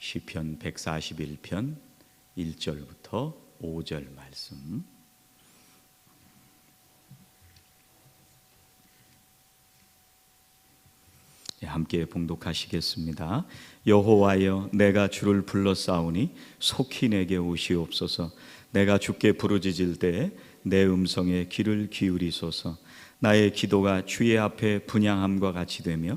시편 141편 1절부터 5절 말씀. 예, 함께 봉독하시겠습니다. 여호와여 내가 주를 불러 싸우니 속히 내게 오시옵소서 내가 주께 부르짖을 때내 음성에 귀를 기울이소서 나의 기도가 주의 앞에 분양함과 같이 되며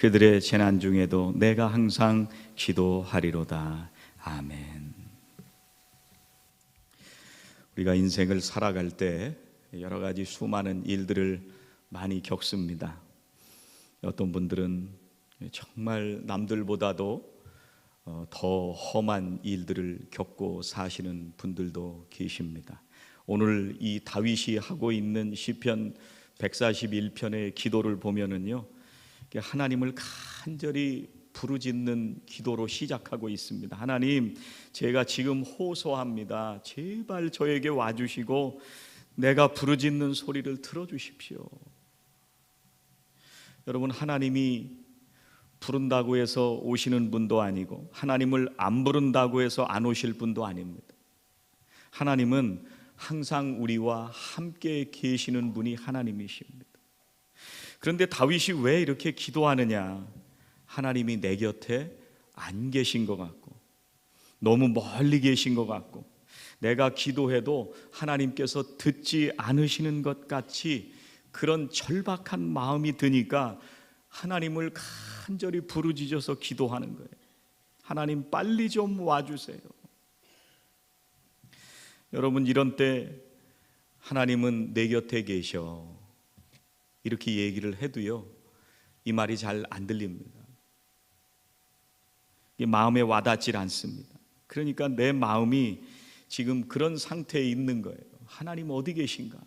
그들의 재난 중에도 내가 항상 기도하리로다 아멘. 우리가 인생을 살아갈 때 여러 가지 수많은 일들을 많이 겪습니다. 어떤 분들은 정말 남들보다도 어, 더 험한 일들을 겪고 사시는 분들도 계십니다. 오늘 이 다윗이 하고 있는 시편 141편의 기도를 보면은요. 하나님을 간절히 부르짖는 기도로 시작하고 있습니다. 하나님, 제가 지금 호소합니다. 제발 저에게 와 주시고 내가 부르짖는 소리를 들어 주십시오. 여러분 하나님이 부른다고 해서 오시는 분도 아니고 하나님을 안 부른다고 해서 안 오실 분도 아닙니다. 하나님은 항상 우리와 함께 계시는 분이 하나님이십니다. 그런데 다윗이 왜 이렇게 기도하느냐? 하나님이 내 곁에 안 계신 것 같고 너무 멀리 계신 것 같고 내가 기도해도 하나님께서 듣지 않으시는 것 같이 그런 절박한 마음이 드니까 하나님을 간절히 부르짖어서 기도하는 거예요. 하나님 빨리 좀 와주세요. 여러분 이런 때 하나님은 내 곁에 계셔 이렇게 얘기를 해도요 이 말이 잘 안 들립니다. 마음에 와닿질 않습니다. 그러니까 내 마음이 지금 그런 상태에 있는 거예요. 하나님 어디 계신가?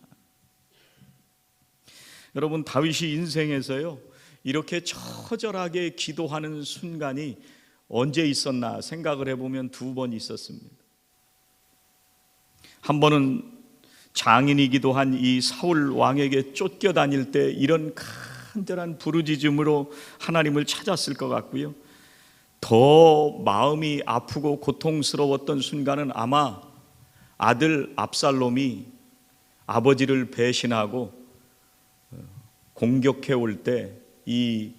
여러분 다윗이 인생에서요 이렇게 처절하게 기도하는 순간이 언제 있었나 생각을 해보면 두 번 있었습니다. 한 번은 장인이기도 한 이 사울 왕에게 쫓겨다닐 때 이런 간절한 부르짖음으로 하나님을 찾았을 것 같고요. 더 마음이 아프고 고통스러웠던 순간은 아마 아들 압살롬이 아버지를 배신하고 공격해 올 때 이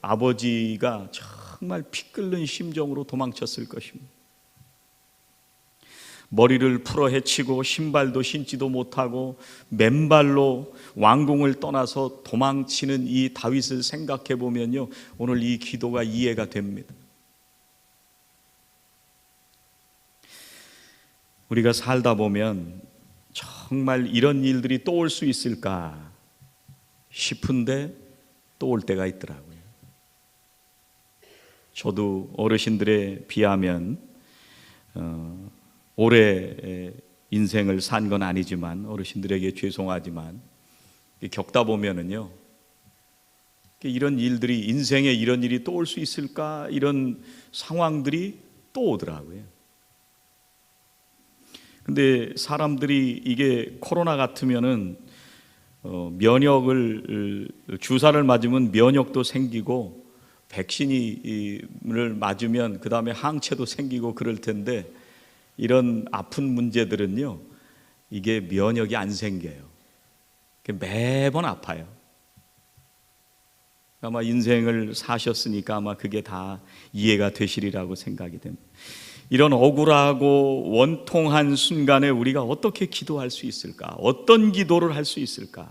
아버지가 정말 피 끓는 심정으로 도망쳤을 것입니다. 머리를 풀어 헤치고 신발도 신지도 못하고 맨발로 왕궁을 떠나서 도망치는 이 다윗을 생각해 보면요. 오늘 이 기도가 이해가 됩니다. 우리가 살다 보면 정말 이런 일들이 또 올 수 있을까 싶은데 또 올 때가 있더라고요. 저도 어르신들에 비하면 어, 오래 인생을 산 건 아니지만 어르신들에게 죄송하지만 겪다 보면은요 이런 일들이 인생에 이런 일이 또 올 수 있을까 이런 상황들이 또 오더라고요. 근데 사람들이 이게 코로나 같으면은 어, 면역을 주사를 맞으면 면역도 생기고 백신을 맞으면 그 다음에 항체도 생기고 그럴 텐데 이런 아픈 문제들은요 이게 면역이 안 생겨요. 매번 아파요. 아마 인생을 사셨으니까 아마 그게 다 이해가 되시리라고 생각이 됩니다. 이런 억울하고 원통한 순간에 우리가 어떻게 기도할 수 있을까? 어떤 기도를 할 수 있을까?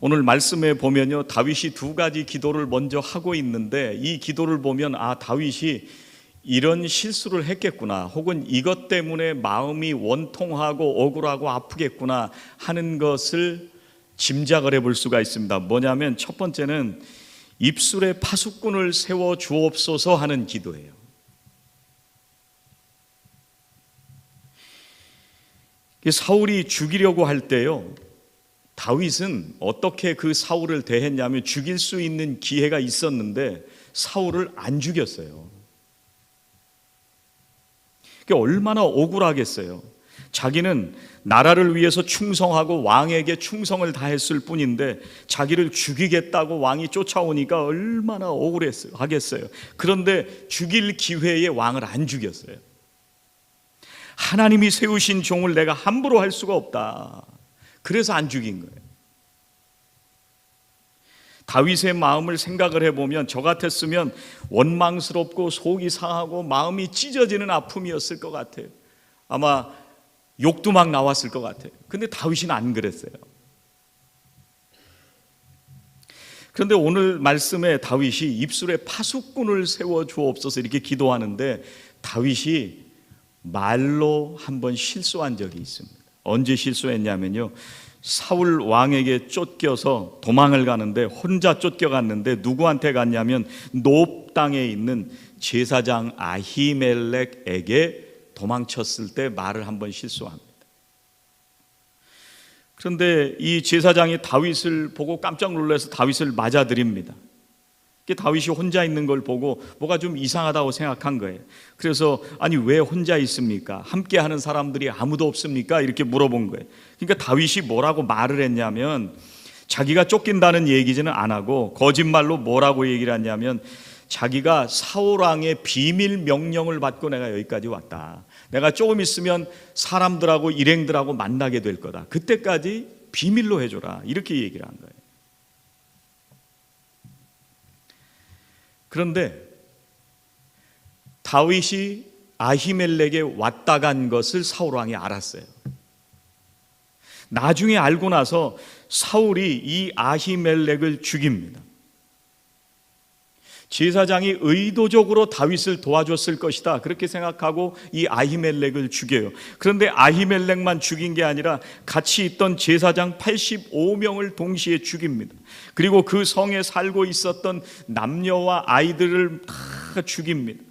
오늘 말씀에 보면요. 다윗이 두 가지 기도를 먼저 하고 있는데 이 기도를 보면 아, 다윗이 이런 실수를 했겠구나. 혹은 이것 때문에 마음이 원통하고 억울하고 아프겠구나 하는 것을 짐작을 해볼 수가 있습니다. 뭐냐면 첫 번째는 입술에 파수꾼을 세워 주옵소서 하는 기도예요. 사울이 죽이려고 할 때요. 다윗은 어떻게 그 사울을 대했냐면 죽일 수 있는 기회가 있었는데 사울을 안 죽였어요. 그게 얼마나 억울하겠어요. 자기는 나라를 위해서 충성하고 왕에게 충성을 다했을 뿐인데 자기를 죽이겠다고 왕이 쫓아오니까 얼마나 억울했어요. 하겠어요. 그런데 죽일 기회에 왕을 안 죽였어요. 하나님이 세우신 종을 내가 함부로 할 수가 없다. 그래서 안 죽인 거예요. 다윗의 마음을 생각을 해보면 저 같았으면 원망스럽고 속이 상하고 마음이 찢어지는 아픔이었을 것 같아요. 아마 욕도 막 나왔을 것 같아요. 근데 다윗은 안 그랬어요. 그런데 오늘 말씀에 다윗이 입술에 파수꾼을 세워 주옵소서 이렇게 기도하는데 다윗이 말로 한번 실수한 적이 있습니다. 언제 실수했냐면요. 사울 왕에게 쫓겨서 도망을 가는데 혼자 쫓겨갔는데 누구한테 갔냐면 노 땅에 있는 제사장 아히멜렉에게 도망쳤을 때 말을 한번 실수합니다. 그런데 이 제사장이 다윗을 보고 깜짝 놀라서 다윗을 맞아들입니다. 다윗이 혼자 있는 걸 보고 뭐가 좀 이상하다고 생각한 거예요. 그래서 아니 왜 혼자 있습니까? 함께 하는 사람들이 아무도 없습니까? 이렇게 물어본 거예요. 그러니까 다윗이 뭐라고 말을 했냐면 자기가 쫓긴다는 얘기지는 안 하고 거짓말로 뭐라고 얘기를 했냐면 자기가 사울 왕의 비밀 명령을 받고 내가 여기까지 왔다. 내가 조금 있으면 사람들하고 일행들하고 만나게 될 거다. 그때까지 비밀로 해줘라. 이렇게 얘기를 한 거예요. 그런데 다윗이 아히멜렉에 왔다 간 것을 사울 왕이 알았어요. 나중에 알고 나서 사울이 이 아히멜렉을 죽입니다. 제사장이 의도적으로 다윗을 도와줬을 것이다. 그렇게 생각하고 이 아히멜렉을 죽여요. 그런데 아히멜렉만 죽인 게 아니라 같이 있던 제사장 85명을 동시에 죽입니다. 그리고 그 성에 살고 있었던 남녀와 아이들을 다 죽입니다.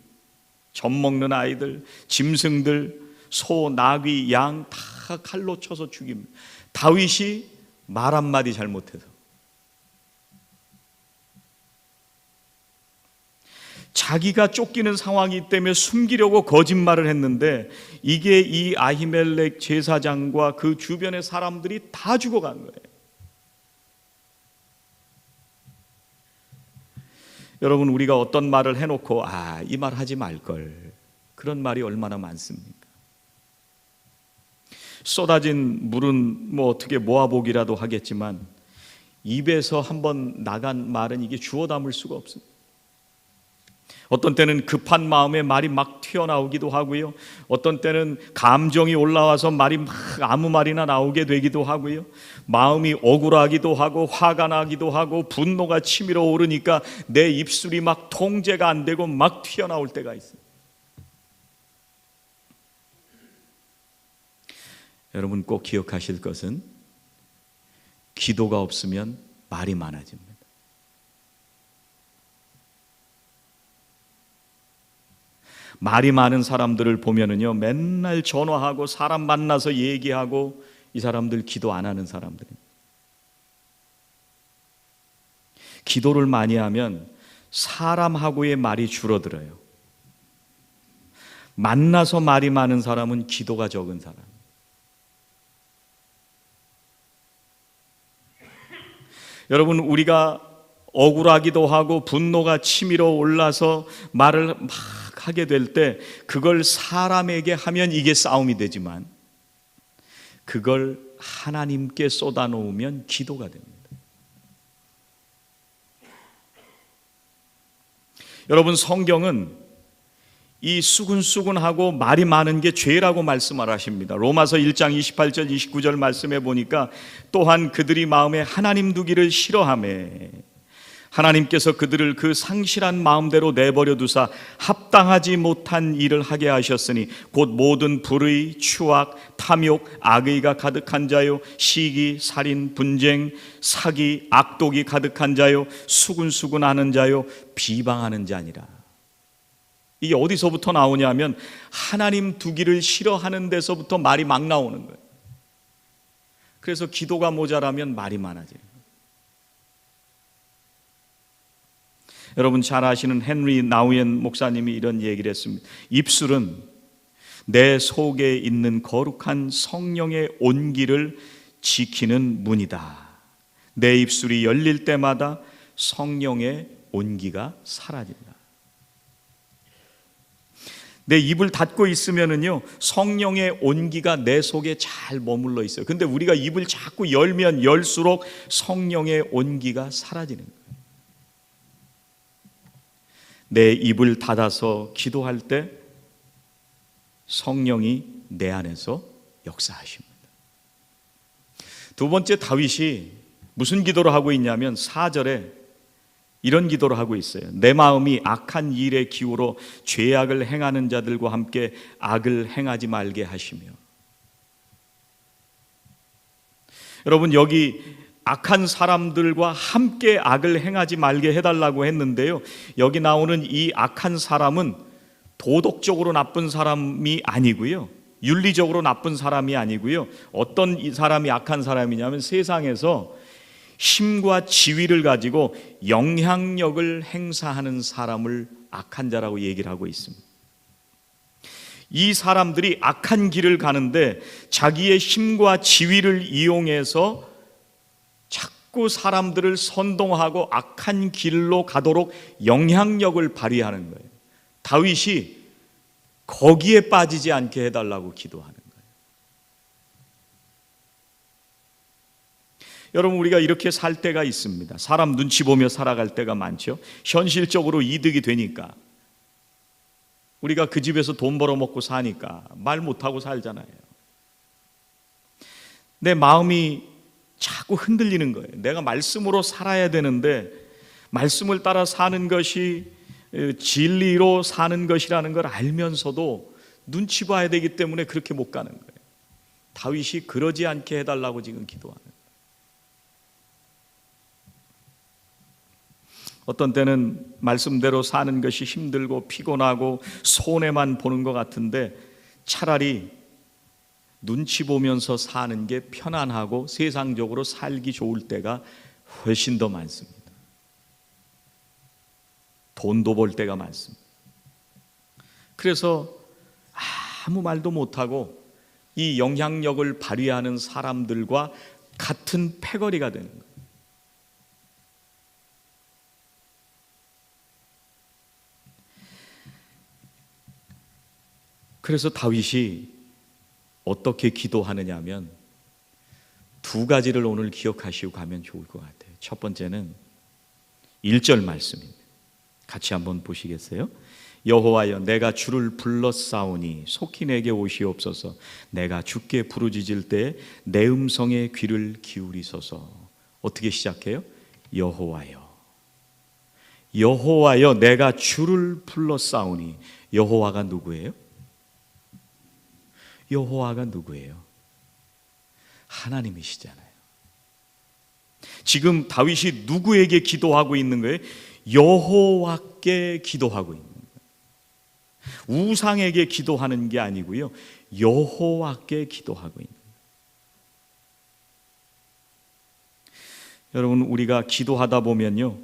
젖 먹는 아이들, 짐승들, 소, 나귀, 양 다 칼로 쳐서 죽입니다. 다윗이 말 한마디 잘못해서 자기가 쫓기는 상황이기 때문에 숨기려고 거짓말을 했는데 이게 이 아히멜렉 제사장과 그 주변의 사람들이 다 죽어간 거예요. 여러분 우리가 어떤 말을 해놓고 아 이 말 하지 말걸 그런 말이 얼마나 많습니까? 쏟아진 물은 뭐 어떻게 모아보기라도 하겠지만 입에서 한번 나간 말은 이게 주워 담을 수가 없습니다. 어떤 때는 급한 마음에 말이 막 튀어나오기도 하고요. 어떤 때는 감정이 올라와서 말이 막 아무 말이나 나오게 되기도 하고요. 마음이 억울하기도 하고 화가 나기도 하고 분노가 치밀어 오르니까 내 입술이 막 통제가 안 되고 막 튀어나올 때가 있어요. 여러분 꼭 기억하실 것은 기도가 없으면 말이 많아집니다. 말이 많은 사람들을 보면은요, 맨날 전화하고 사람 만나서 얘기하고 이 사람들 기도 안 하는 사람들. 기도를 많이 하면 사람하고의 말이 줄어들어요. 만나서 말이 많은 사람은 기도가 적은 사람. 여러분, 우리가 억울하기도 하고 분노가 치밀어 올라서 말을 막 하게 될 때 그걸 사람에게 하면 이게 싸움이 되지만 그걸 하나님께 쏟아놓으면 기도가 됩니다. 여러분 성경은 이 수근수근하고 말이 많은 게 죄라고 말씀을 하십니다. 로마서 1장 28절 29절 말씀해 보니까 또한 그들이 마음에 하나님 두기를 싫어하며 하나님께서 그들을 그 상실한 마음대로 내버려 두사 합당하지 못한 일을 하게 하셨으니 곧 모든 불의, 추악, 탐욕, 악의가 가득한 자요 시기, 살인, 분쟁, 사기, 악독이 가득한 자요 수군수군하는 자요 비방하는 자니라. 이게 어디서부터 나오냐면 하나님 두기를 싫어하는 데서부터 말이 막 나오는 거예요. 그래서 기도가 모자라면 말이 많아져요. 여러분 잘 아시는 헨리 나우엔 목사님이 이런 얘기를 했습니다. 입술은 내 속에 있는 거룩한 성령의 온기를 지키는 문이다. 내 입술이 열릴 때마다 성령의 온기가 사라진다. 내 입을 닫고 있으면은요 성령의 온기가 내 속에 잘 머물러 있어요. 근데 우리가 입을 자꾸 열면 열수록 성령의 온기가 사라지는 거예요. 내 입을 닫아서 기도할 때 성령이 내 안에서 역사하십니다. 두 번째 다윗이 무슨 기도를 하고 있냐면 4절에 이런 기도를 하고 있어요. 내 마음이 악한 일에 기울어 죄악을 행하는 자들과 함께 악을 행하지 말게 하시며 여러분 여기 악한 사람들과 함께 악을 행하지 말게 해달라고 했는데요. 여기 나오는 이 악한 사람은 도덕적으로 나쁜 사람이 아니고요. 윤리적으로 나쁜 사람이 아니고요. 어떤 이 사람이 악한 사람이냐면 세상에서 힘과 지위를 가지고 영향력을 행사하는 사람을 악한 자라고 얘기를 하고 있습니다. 이 사람들이 악한 길을 가는데 자기의 힘과 지위를 이용해서 자꾸 사람들을 선동하고 악한 길로 가도록 영향력을 발휘하는 거예요. 다윗이 거기에 빠지지 않게 해달라고 기도하는 거예요. 여러분 우리가 이렇게 살 때가 있습니다. 사람 눈치 보며 살아갈 때가 많죠. 현실적으로 이득이 되니까 우리가 그 집에서 돈 벌어 먹고 사니까 말 못하고 살잖아요. 내 마음이 자꾸 흔들리는 거예요. 내가 말씀으로 살아야 되는데 말씀을 따라 사는 것이 진리로 사는 것이라는 걸 알면서도 눈치 봐야 되기 때문에 그렇게 못 가는 거예요. 다윗이 그러지 않게 해달라고 지금 기도하는 거예요. 어떤 때는 말씀대로 사는 것이 힘들고 피곤하고 손해만 보는 것 같은데 차라리 눈치 보면서 사는 게 편안하고 세상적으로 살기 좋을 때가 훨씬 더 많습니다. 돈도 벌 때가 많습니다. 그래서 아무 말도 못하고 이 영향력을 발휘하는 사람들과 같은 패거리가 되는 거예요. 그래서 다윗이 어떻게 기도하느냐면 두 가지를 오늘 기억하시고 가면 좋을 것 같아요. 첫 번째는 1절 말씀입니다. 같이 한번 보시겠어요? 여호와여 내가 주를 불렀사오니 속히 내게 오시옵소서 내가 주께 부르짖을 때 내 음성에 귀를 기울이소서 어떻게 시작해요? 여호와여 여호와여 내가 주를 불렀사오니 여호와가 누구예요? 여호와가 누구예요? 하나님이시잖아요. 지금 다윗이 누구에게 기도하고 있는 거예요? 여호와께 기도하고 있는 거예요. 우상에게 기도하는 게 아니고요. 여호와께 기도하고 있는 거예요. 여러분 우리가 기도하다 보면요.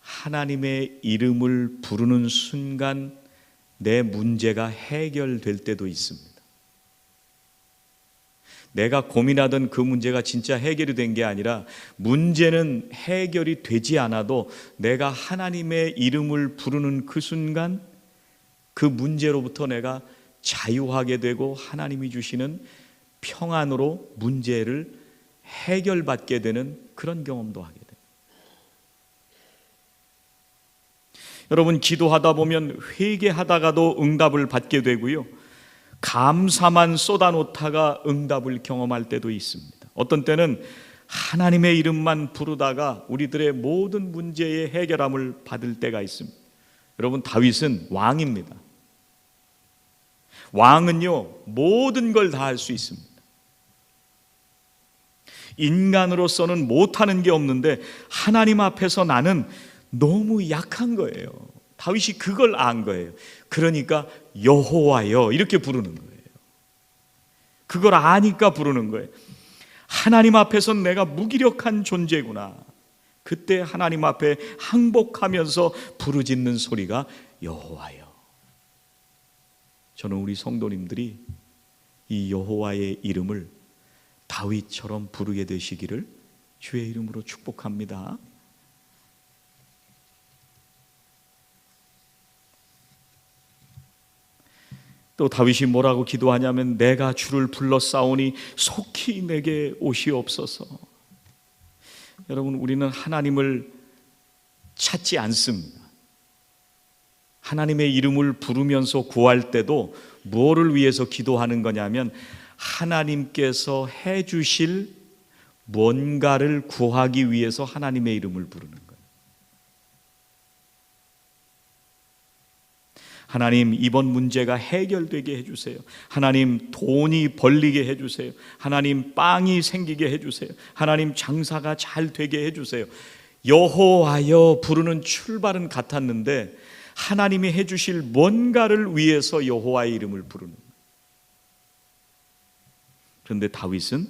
하나님의 이름을 부르는 순간 내 문제가 해결될 때도 있습니다. 내가 고민하던 그 문제가 진짜 해결이 된 게 아니라 문제는 해결이 되지 않아도 내가 하나님의 이름을 부르는 그 순간 그 문제로부터 내가 자유하게 되고 하나님이 주시는 평안으로 문제를 해결받게 되는 그런 경험도 하게 돼요. 여러분 기도하다 보면 회개하다가도 응답을 받게 되고요. 감사만 쏟아놓다가 응답을 경험할 때도 있습니다. 어떤 때는 하나님의 이름만 부르다가 우리들의 모든 문제의 해결함을 받을 때가 있습니다. 여러분 다윗은 왕입니다. 왕은요 모든 걸 다 할 수 있습니다. 인간으로서는 못하는 게 없는데 하나님 앞에서 나는 너무 약한 거예요. 다윗이 그걸 안 거예요. 그러니까 여호와여 이렇게 부르는 거예요. 그걸 아니까 부르는 거예요. 하나님 앞에서 내가 무기력한 존재구나. 그때 하나님 앞에 항복하면서 부르짖는 소리가 여호와여. 저는 우리 성도님들이 이 여호와의 이름을 다윗처럼 부르게 되시기를 주의 이름으로 축복합니다. 또 다윗이 뭐라고 기도하냐면 내가 주를 불러싸오니 속히 내게 오시옵소서. 여러분 우리는 하나님을 찾지 않습니다. 하나님의 이름을 부르면서 구할 때도 무엇을 위해서 기도하는 거냐면 하나님께서 해 주실 뭔가를 구하기 위해서 하나님의 이름을 부르는 거예요. 하나님 이번 문제가 해결되게 해 주세요. 하나님 돈이 벌리게 해 주세요. 하나님 빵이 생기게 해 주세요. 하나님 장사가 잘 되게 해 주세요. 여호와여 부르는 출발은 같았는데 하나님이 해 주실 뭔가를 위해서 여호와의 이름을 부르는. 그런데 다윗은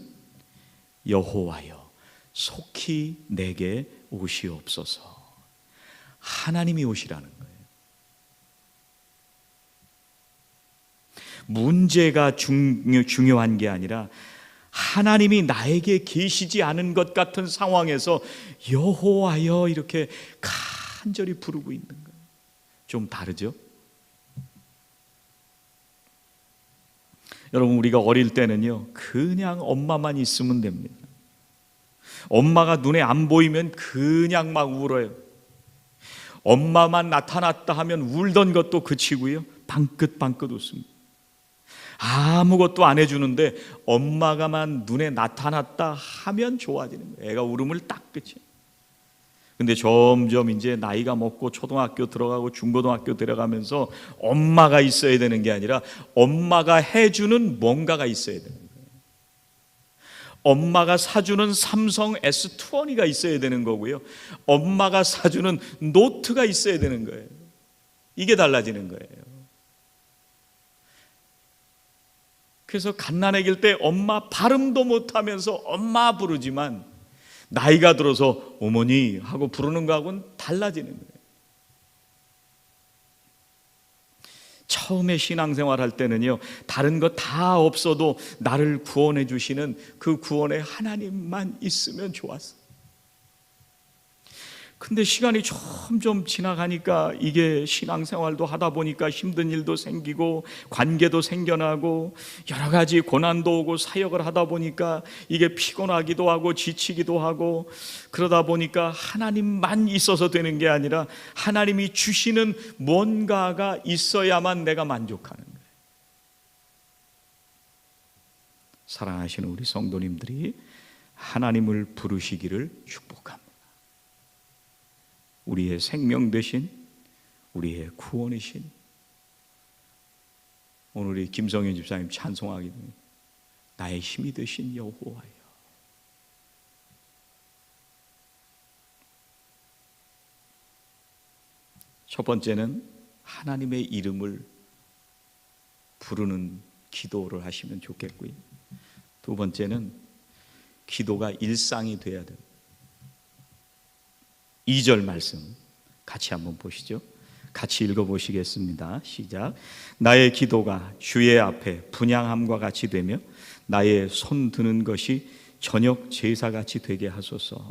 여호와여 속히 내게 오시옵소서. 하나님이 오시라는. 문제가 중요, 중요한 게 아니라 하나님이 나에게 계시지 않은 것 같은 상황에서 여호와여 이렇게 간절히 부르고 있는 거예요. 좀 다르죠? 여러분 우리가 어릴 때는요 그냥 엄마만 있으면 됩니다. 엄마가 눈에 안 보이면 그냥 막 울어요. 엄마만 나타났다 하면 울던 것도 그치고요 방긋방긋 웃습니다. 아무것도 안 해주는데 엄마가만 눈에 나타났다 하면 좋아지는 거예요. 애가 울음을 딱 그치. 근데 점점 이제 나이가 먹고 초등학교 들어가고 중고등학교 들어가면서 엄마가 있어야 되는 게 아니라 엄마가 해주는 뭔가가 있어야 되는 거예요. 엄마가 사주는 삼성 S20가 있어야 되는 거고요. 엄마가 사주는 노트가 있어야 되는 거예요. 이게 달라지는 거예요. 그래서 갓난아기일 때 엄마 발음도 못하면서 엄마 부르지만 나이가 들어서 어머니 하고 부르는 거하고는 달라지는 거예요. 처음에 신앙생활 할 때는요, 다른 거 다 없어도 나를 구원해 주시는 그 구원의 하나님만 있으면 좋았어. 근데 시간이 점점 지나가니까 이게 신앙생활도 하다 보니까 힘든 일도 생기고 관계도 생겨나고 여러 가지 고난도 오고 사역을 하다 보니까 이게 피곤하기도 하고 지치기도 하고 그러다 보니까 하나님만 있어서 되는 게 아니라 하나님이 주시는 뭔가가 있어야만 내가 만족하는 거예요. 사랑하시는 우리 성도님들이 하나님을 부르시기를 축복합니다. 우리의 생명 되신 우리의 구원이신 오늘 이 김성현 집사님 찬송하기 나의 힘이 되신 여호와여 첫 번째는 하나님의 이름을 부르는 기도를 하시면 좋겠고요. 두 번째는 기도가 일상이 돼야 됩니다. 2절 말씀 같이 한번 보시죠. 같이 읽어 보시겠습니다. 시작. 나의 기도가 주의 앞에 분양함과 같이 되며 나의 손 드는 것이 저녁 제사 같이 되게 하소서.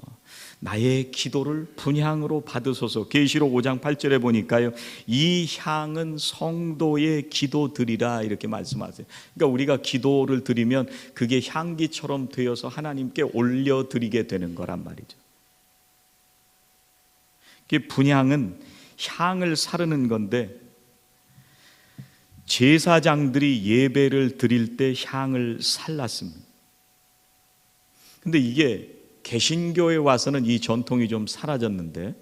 나의 기도를 분향으로 받으소서. 계시록 5장 8절에 보니까요. 이 향은 성도의 기도드리라 이렇게 말씀하세요. 그러니까 우리가 기도를 드리면 그게 향기처럼 되어서 하나님께 올려 드리게 되는 거란 말이죠. 분향은 향을 사르는 건데 제사장들이 예배를 드릴 때 향을 살랐습니다. 근데 이게 개신교에 와서는 이 전통이 좀 사라졌는데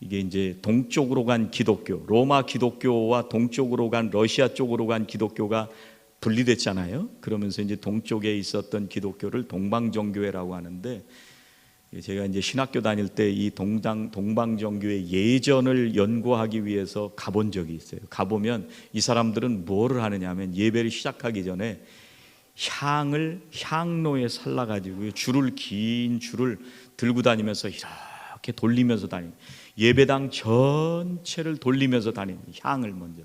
이게 이제 동쪽으로 간 기독교, 로마 기독교와 동쪽으로 간 러시아 쪽으로 간 기독교가 분리됐잖아요. 그러면서 이제 동쪽에 있었던 기독교를 동방정교회라고 하는데 제가 이제 신학교 다닐 때 이 동당 동방정교회 예전을 연구하기 위해서 가본 적이 있어요. 가보면 이 사람들은 뭐를 하느냐면 예배를 시작하기 전에 향을 향로에 살라 가지고 줄을 긴 줄을 들고 다니면서 이렇게 돌리면서 다니. 예배당 전체를 돌리면서 다니는 향을 먼저.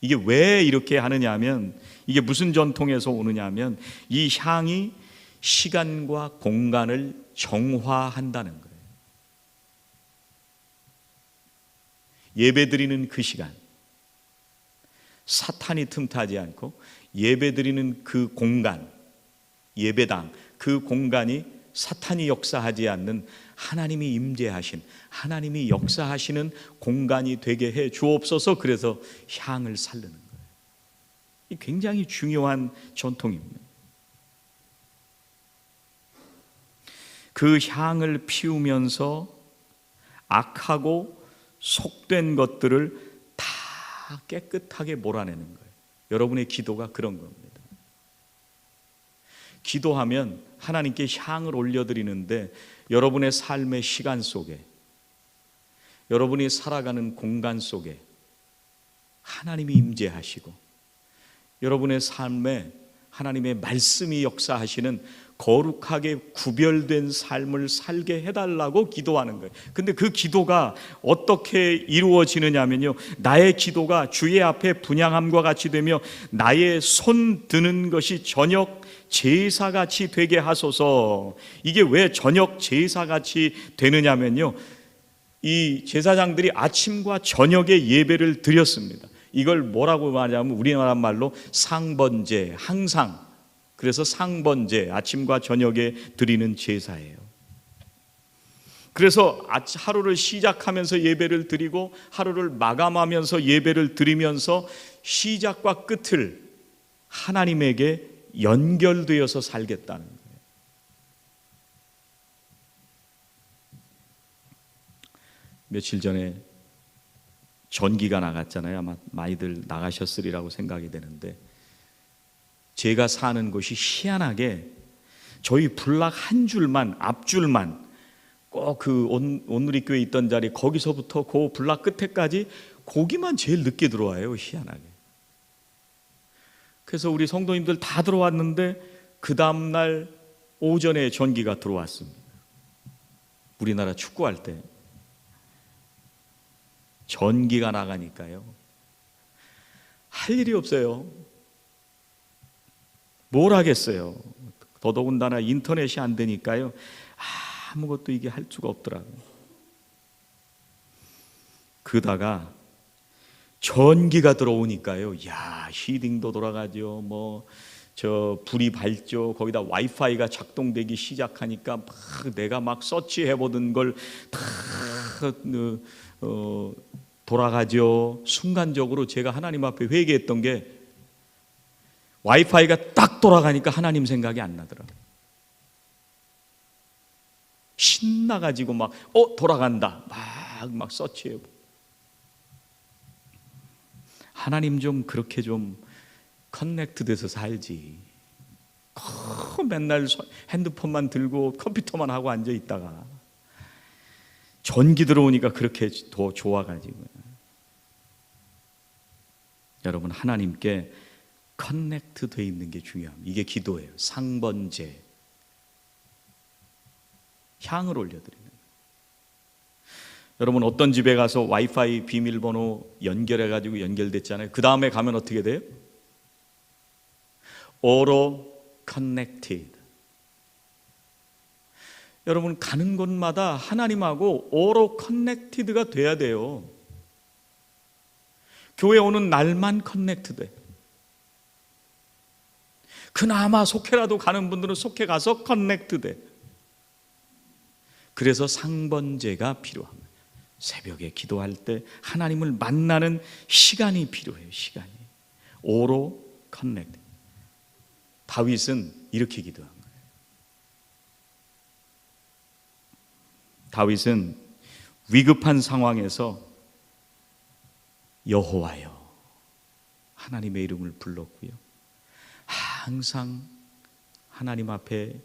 이게 왜 이렇게 하느냐면 이게 무슨 전통에서 오느냐면 이 향이 시간과 공간을 정화한다는 거예요. 예배 드리는 그 시간 사탄이 틈타지 않고 예배 드리는 그 공간 예배당 그 공간이 사탄이 역사하지 않는 하나님이 임재하신 하나님이 역사하시는 공간이 되게 해 주옵소서 그래서 향을 살르는 거예요. 이 굉장히 중요한 전통입니다. 그 향을 피우면서 악하고 속된 것들을 다 깨끗하게 몰아내는 거예요. 여러분의 기도가 그런 겁니다. 기도하면 하나님께 향을 올려드리는데 여러분의 삶의 시간 속에 여러분이 살아가는 공간 속에 하나님이 임재하시고 여러분의 삶에 하나님의 말씀이 역사하시는 거룩하게 구별된 삶을 살게 해달라고 기도하는 거예요. 근데 그 기도가 어떻게 이루어지느냐면요. 나의 기도가 주의 앞에 분양함과 같이 되며 나의 손 드는 것이 저녁 제사 같이 되게 하소서. 이게 왜 저녁 제사 같이 되느냐면요. 이 제사장들이 아침과 저녁에 예배를 드렸습니다. 이걸 뭐라고 말하냐면 우리나라 말로 상번제, 항상 그래서 상번제 아침과 저녁에 드리는 제사예요. 그래서 하루를 시작하면서 예배를 드리고 하루를 마감하면서 예배를 드리면서 시작과 끝을 하나님에게 연결되어서 살겠다는 거예요. 며칠 전에 전기가 나갔잖아요. 아마 많이들 나가셨으리라고 생각이 되는데 제가 사는 곳이 희한하게 저희 불락 한 줄만 앞줄만 꼭 그 온누리 교회 있던 자리 거기서부터 그 불락 끝에까지 고기만 제일 늦게 들어와요 희한하게. 그래서 우리 성도님들 다 들어왔는데 그 다음날 오전에 전기가 들어왔습니다. 우리나라 축구할 때. 전기가 나가니까요. 할 일이 없어요 뭘 하겠어요? 더더군다나 인터넷이 안 되니까요. 아무것도 이게 할 수가 없더라고요. 그다가 전기가 들어오니까요. 야, 히딩도 돌아가죠. 뭐, 저, 불이 밝죠. 거기다 와이파이가 작동되기 시작하니까 막 내가 막 서치해 보던 걸 다, 어, 돌아가죠. 순간적으로 제가 하나님 앞에 회개했던 게 와이파이가 딱 돌아가니까 하나님 생각이 안 나더라고요. 신나가지고 막, 어, 돌아간다. 막, 막 서치해. 하나님 좀 그렇게 좀 커넥트 돼서 살지. 어, 맨날 핸드폰만 들고 컴퓨터만 하고 앉아 있다가 전기 들어오니까 그렇게 더 좋아가지고. 여러분, 하나님께 커넥트 돼 있는 게 중요합니다. 이게 기도예요. 상번제. 향을 올려드리는. 여러분 어떤 집에 가서 와이파이 비밀번호 연결해 가지고 연결됐잖아요. 그 다음에 가면 어떻게 돼요? 오로 커넥티드. 여러분 가는 곳마다 하나님하고 오로 커넥티드가 돼야 돼요. 교회 오는 날만 커넥트돼. 그나마 속해라도 가는 분들은 속해 가서 커넥트 돼. 그래서 상번제가 필요합니다. 새벽에 기도할 때 하나님을 만나는 시간이 필요해요. 시간이. 오로 커넥트. 다윗은 이렇게 기도한 거예요. 다윗은 위급한 상황에서 여호와여 하나님의 이름을 불렀고요. 항상 하나님 앞에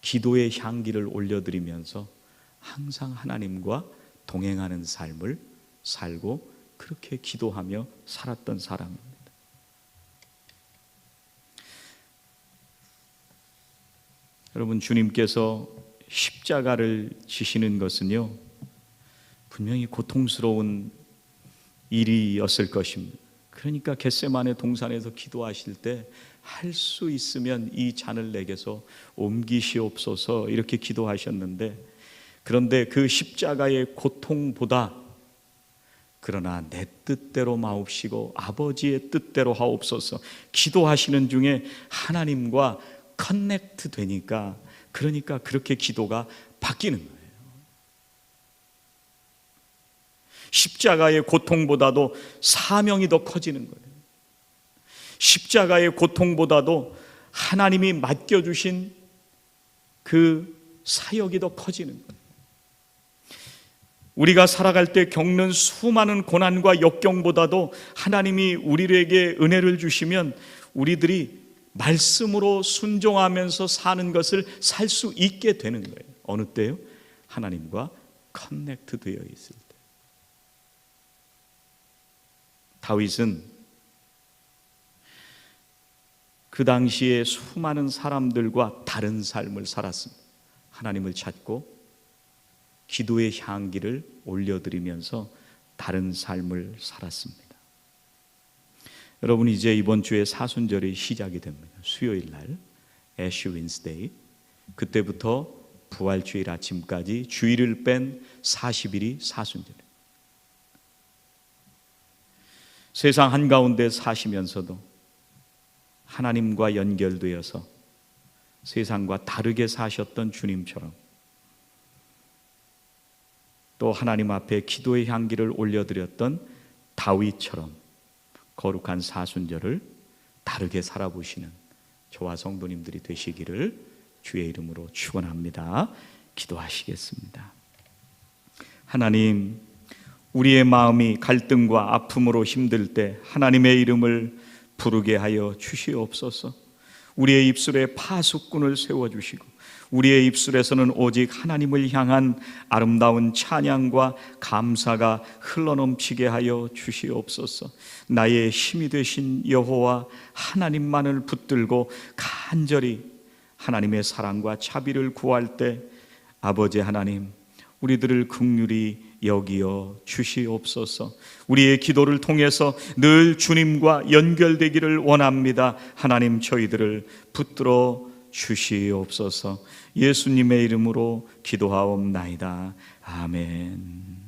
기도의 향기를 올려드리면서 항상 하나님과 동행하는 삶을 살고 그렇게 기도하며 살았던 사람입니다. 여러분 주님께서 십자가를 지시는 것은요 분명히 고통스러운 일이었을 것입니다. 그러니까 겟세만의 동산에서 기도하실 때 할 수 있으면 이 잔을 내게서 옮기시옵소서 이렇게 기도하셨는데 그런데 그 십자가의 고통보다 그러나 내 뜻대로 마옵시고 아버지의 뜻대로 하옵소서 기도하시는 중에 하나님과 커넥트 되니까 그러니까 그렇게 기도가 바뀌는 거예요. 십자가의 고통보다도 사명이 더 커지는 거예요. 십자가의 고통보다도 하나님이 맡겨주신 그 사역이 더 커지는 거예요. 우리가 살아갈 때 겪는 수많은 고난과 역경보다도 하나님이 우리에게 은혜를 주시면 우리들이 말씀으로 순종하면서 사는 것을 살 수 있게 되는 거예요. 어느 때요? 하나님과 커넥트 되어 있을 때. 다윗은 그 당시에 수많은 사람들과 다른 삶을 살았습니다. 하나님을 찾고 기도의 향기를 올려드리면서 다른 삶을 살았습니다. 여러분 이제 이번 주에 사순절이 시작이 됩니다. 수요일 날 애쉬 윈스데이 그때부터 부활주일 아침까지 주일을 뺀 40일이 사순절이에요. 세상 한가운데 사시면서도 하나님과 연결되어서 세상과 다르게 사셨던 주님처럼 또 하나님 앞에 기도의 향기를 올려드렸던 다윗처럼 거룩한 사순절을 다르게 살아보시는 저와 성도님들이 되시기를 주의 이름으로 축원합니다. 기도하시겠습니다. 하나님, 우리의 마음이 갈등과 아픔으로 힘들 때 하나님의 이름을 부르게 하여 주시옵소서. 우리의 입술에 파수꾼을 세워 주시고 우리의 입술에서는 오직 하나님을 향한 아름다운 찬양과 감사가 흘러넘치게 하여 주시옵소서. 나의 힘이 되신 여호와 하나님만을 붙들고 간절히 하나님의 사랑과 자비를 구할 때 아버지 하나님 우리들을 극률이 여기어 주시옵소서. 우리의 기도를 통해서 늘 주님과 연결되기를 원합니다. 하나님 저희들을 붙들어 주시옵소서. 예수님의 이름으로 기도하옵나이다. 아멘.